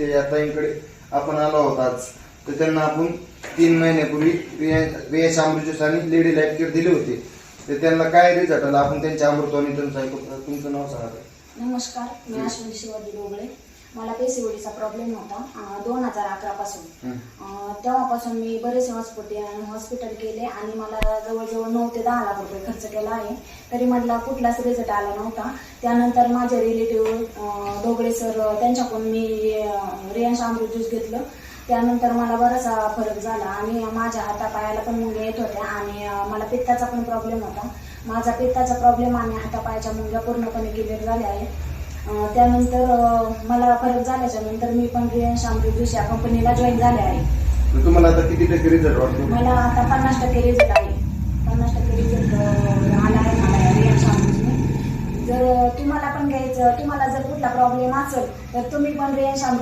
ते या ताईंकडे आपण आलो आहोत आज. तर त्यांना आपण तीन महिन्यापूर्वी वेश अमृत ज्यूस आणि लेडी लाईफ किट दिले होते. तर त्यांना काय रिझल्ट आला? आपण त्यांच्या अमृतवाणी त्यांचं ऐकू तुमचं नाव सांगा. नमस्कार मी अश्विनी शिवाजी डोबळे मला पेशीवडीचा प्रॉब्लेम होता दोन हजार अकरा पासून. तेव्हापासून मी बरेच हॉस्पिटल हॉस्पिटल केले आणि मला जवळजवळ नऊ ते दहा लाख रुपये खर्च केला आहे. तरी मला कुठलाच रिझल्ट आला नव्हता. त्यानंतर माझे रिलेटिव्ह दोघडे सर त्यांच्याकडून मी रियांश अमृत ज्यूस घेतलं. त्यानंतर मला बराचसा फरक झाला आणि माझ्या हातापायाला पण मुंग्या येत होत्या आणि मला पित्ताचा पण प्रॉब्लेम होता. माझा पित्ताचा प्रॉब्लेम आणि हातापायाच्या मुंग्या पूर्णपणे क्लिअर झाल्या आहे अं, त्यानंतर मला फरक झाल्याच्यानंतर मी पण रियांश अमृत ज्यूस या कंपनीला जॉईन झाले आहे. तुम्हाला आता किती टक्के रिझल्ट वाटतो मला आता पन्नास टक्के रिझल्ट आहे. पन्नास टक्के रिझल्ट आला आहे मला या रियांश अमृतने जर तुम्हाला पण घ्यायचं तुम्हाला जर कुठला प्रॉब्लेम असेल तर तुम्ही पण रियांश अमृत